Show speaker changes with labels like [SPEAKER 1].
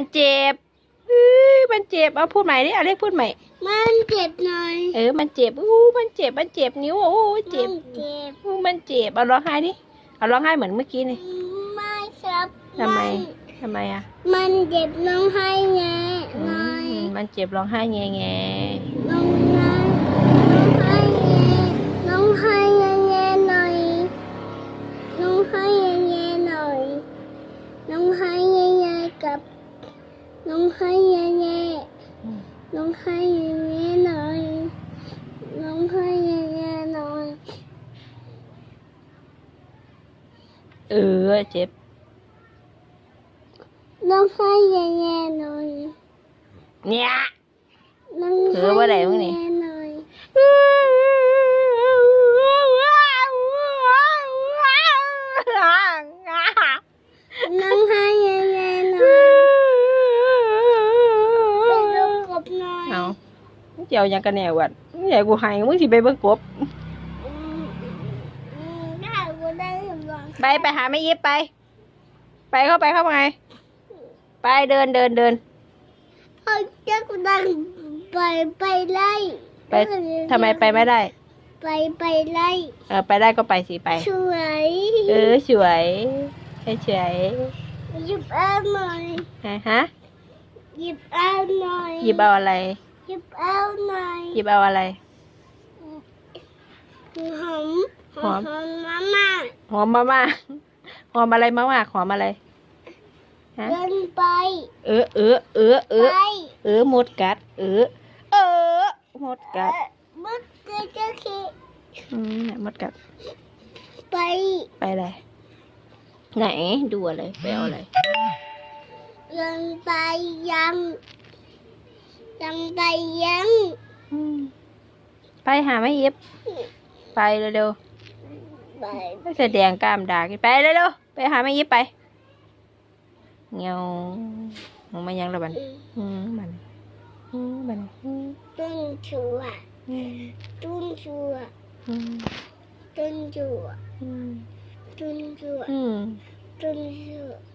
[SPEAKER 1] มันเจ็บอื้อมันเจ็บ เอาพูดใหม่ดิเอาเรียกพูดใหม่
[SPEAKER 2] มันเจ็บหน่อย
[SPEAKER 1] เออ มันเจ็บ อู้ มันเจ็บ มันเจ็บนิ้ว โอ้ยเจ็บ
[SPEAKER 2] มันเจ็บ
[SPEAKER 1] อู้มันเจ็บ เอาร้องไห้ดิ เอาร้องไห้เหมือนเมื่อกี้นี่
[SPEAKER 2] ไม่ครับ
[SPEAKER 1] ทำไมทำไมอะ
[SPEAKER 2] มันเจ็บน้องให้แง่
[SPEAKER 1] อื
[SPEAKER 2] หน่อย
[SPEAKER 1] มมันเจ็บร้องไห้แงแง
[SPEAKER 2] น้องให้น้องให้แง่น้องให้แง่แง่หน่อยน้องให้แง่แง่หน่อยน้องให้แง่แง่กับ น้องให้แง่แง่
[SPEAKER 1] อืม
[SPEAKER 2] น้องให้แง่แง่หน่อยน้องให้แง่แง่หน่อย
[SPEAKER 1] เออเจ็บ
[SPEAKER 2] น้องให้แง่แง่หน่อย
[SPEAKER 1] เนี่ย
[SPEAKER 2] น้อง
[SPEAKER 1] เผลอว่าไหนวะนี่
[SPEAKER 2] ให้แง่หน่อยน้องให้แง่แง่หน่อยไปดูกบหน่อย
[SPEAKER 1] เอา เจ้ายังกันแนววัดใหญ่กูให้มึงสิไปเบิ่งกบ
[SPEAKER 2] อืมอืมได้กูได้หรือเปล่า
[SPEAKER 1] ไปไปหาไม่ยิบไป ไปเข้าไปเข้าไปไปเดินเดินเดิน
[SPEAKER 2] พ่อจะกูดังไปไปไล่
[SPEAKER 1] ไปทำไมไปไม่ได้
[SPEAKER 2] ไปไปไล่
[SPEAKER 1] เออไปได้ก็ไปสิไป
[SPEAKER 2] สวย
[SPEAKER 1] เออสวยเฉย
[SPEAKER 2] หยิบเอาหน่อย
[SPEAKER 1] ๆฮะฮะ
[SPEAKER 2] หยิบเอาหน่อย
[SPEAKER 1] หยิบเอาอะไร
[SPEAKER 2] หยิบเอาหน่อย
[SPEAKER 1] หยิบเอาอะไร
[SPEAKER 2] หอม
[SPEAKER 1] หอม
[SPEAKER 2] หอมมาม่า
[SPEAKER 1] หอมมาม่าหอมอะไรมามากหอมอะไรฮะ
[SPEAKER 2] เดินไป
[SPEAKER 1] เออเออเออเออ
[SPEAKER 2] ไป
[SPEAKER 1] เออหมดกัด เออเออหมดกัด
[SPEAKER 2] มึงจะจะคิด
[SPEAKER 1] อืมเนี่ยหมดกัด
[SPEAKER 2] ไป
[SPEAKER 1] ไปอะไรไหนดูอะไรไปเอาอะไร
[SPEAKER 2] ยังไปยัง ยังไปยัง
[SPEAKER 1] อืมไปหาไม่ยิบไปเร็ว
[SPEAKER 2] ไป
[SPEAKER 1] ๆไม่แสดงกล้ามด่ากันไปเร็วๆไปหาไม่ยิบไปเงียวมองมายังระบันอืมบันอืมบันอืม
[SPEAKER 2] ต้นชัว
[SPEAKER 1] อืม
[SPEAKER 2] ต้นชัว
[SPEAKER 1] อืม
[SPEAKER 2] ต้นชัว
[SPEAKER 1] อืม
[SPEAKER 2] ต้นชัว
[SPEAKER 1] อืม
[SPEAKER 2] ต้นชัว